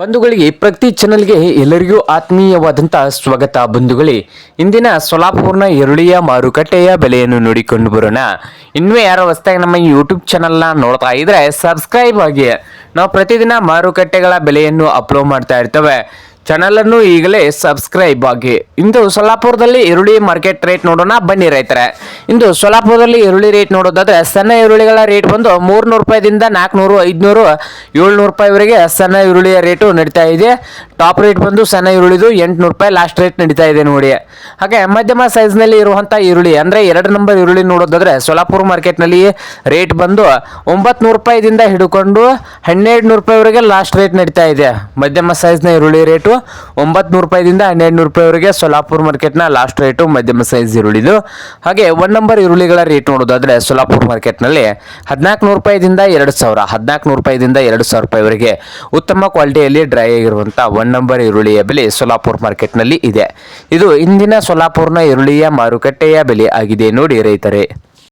ಬಂಧುಗಳಿಗೆ ಪ್ರತಿ ಚಾನಲ್ಗೆ ಎಲ್ಲರಿಗೂ ಆತ್ಮೀಯವಾದಂಥ ಸ್ವಾಗತ ಬಂಧುಗಳೇ. ಇಂದಿನ ಸೊಲಾಪುರ್ನ ಈರುಳ್ಳಿಯ ಮಾರುಕಟ್ಟೆಯ ಬೆಲೆಯನ್ನು ನೋಡಿಕೊಂಡು ಬರೋಣ. ಇನ್ನೂ ಯಾರೋ ಹೊಸದಾಗಿ ನಮ್ಮ ಯೂಟ್ಯೂಬ್ ಚಾನಲ್ನ ನೋಡ್ತಾ ಇದ್ರೆ ಸಬ್ಸ್ಕ್ರೈಬ್ ಆಗಿ. ನಾವು ಪ್ರತಿದಿನ ಮಾರುಕಟ್ಟೆಗಳ ಬೆಲೆಯನ್ನು ಅಪ್ಲೋಡ್ ಮಾಡ್ತಾ ಇರ್ತೇವೆ. ಚಾನಲನ್ನು ಈಗಲೇ ಸಬ್ಸ್ಕ್ರೈಬ್ ಆಗಿ. ಇಂದು ಸೊಲ್ಲಾಪುರದಲ್ಲಿ ಈರುಳ್ಳಿ ಮಾರ್ಕೆಟ್ ರೇಟ್ ನೋಡೋಣ. ಬನ್ನಿ ರೈತರೆ. ಇಂದು ಸೊಲ್ಲಾಪುರದಲ್ಲಿ ಈರುಳ್ಳಿ ರೇಟ್ ನೋಡೋದಾದ್ರೆ ಸಣ್ಣ ಈರುಳ್ಳಿಗಳ ರೇಟ್ ಬಂದು ಮೂರ್ನೂರು ರೂಪಾಯಿದಿಂದ ನಾಲ್ಕುನೂರು ಐದುನೂರು, ಏಳ್ನೂರು ರೂಪಾಯಿವರೆಗೆ ಸಣ್ಣ ಈರುಳ್ಳಿಯ ರೇಟು ನಡೀತಾ ಇದೆ. ಟಾಪ್ ರೇಟ್ ಬಂದು ಸಣ್ಣ ಈರುಳ್ಳಿದು ಎಂಟುನೂರು ರೂಪಾಯಿ ಲಾಸ್ಟ್ ರೇಟ್ ನಡೀತಾ ಇದೆ ನೋಡಿ. ಹಾಗೆ ಮಧ್ಯಮ ಸೈಜ್ನಲ್ಲಿ ಇರುವಂಥ ಈರುಳ್ಳಿ, ಅಂದರೆ ಎರಡು ನಂಬರ್ ಈರುಳ್ಳಿ ನೋಡೋದಾದ್ರೆ ಸೊಲ್ಲಾಪುರ ಮಾರ್ಕೆಟ್ನಲ್ಲಿ ರೇಟ್ ಬಂದು ಒಂಬತ್ತು ನೂರು ರೂಪಾಯಿದಿಂದ ಹಿಡ್ಕೊಂಡು ಹನ್ನೆರಡು ನೂರು ರೂಪಾಯಿವರೆಗೆ ಲಾಸ್ಟ್ ರೇಟ್ ನಡೀತಾ ಇದೆ. ಮಧ್ಯಮ ಸೈಜ್ನ ಈರುಳ್ಳಿ ರೇಟು ಒಂಬತ್ತು ನೂರು ರೂಪಾಯಿದಿಂದ ಹನ್ನೆರಡು ನೂರು ರೂಪಾಯಿವರೆಗೆ ಸೊಲ್ಲಾಪುರ ಮಾರ್ಕೆಟ್ನ ಲಾಸ್ಟ್ ರೇಟು ಮಧ್ಯಮ ಸೈಜ್ ಈರುಳ್ಳಿದು. ಹಾಗೆ ಒನ್ ನಂಬರ್ ಈರುಳ್ಳಿಗಳ ರೇಟ್ ನೋಡೋದಾದ್ರೆ ಸೊಲಾಪುರ್ ಮಾರ್ಕೆಟ್ನಲ್ಲಿ ಹದಿನಾಲ್ಕು ನೂರು ರೂಪಾಯಿದಿಂದ ಎರಡು ಸಾವಿರ ಹದಿನಾಲ್ಕು ನೂರು ರೂಪಾಯಿದಿಂದ ಎರಡು ಸಾವಿರ ರೂಪಾಯಿವರೆಗೆ ಉತ್ತಮ ಕ್ವಾಲಿಟಿಯಲ್ಲಿ ಡ್ರೈ ಆಗಿರುವಂಥ ಒನ್ ನಂಬರ್ ಈರುಳ್ಳಿಯ ಬೆಲೆ ಸೊಲಾಪುರ್ ಮಾರ್ಕೆಟ್ನಲ್ಲಿ ಇದೆ. ಇದು ಇಂದಿನ ಸೊಲಾಪುರ್ನ ಈರುಳ್ಳಿಯ ಮಾರುಕಟ್ಟೆಯ ಬೆಲೆ ಆಗಿದೆ ನೋಡಿ ರೈತರೇ.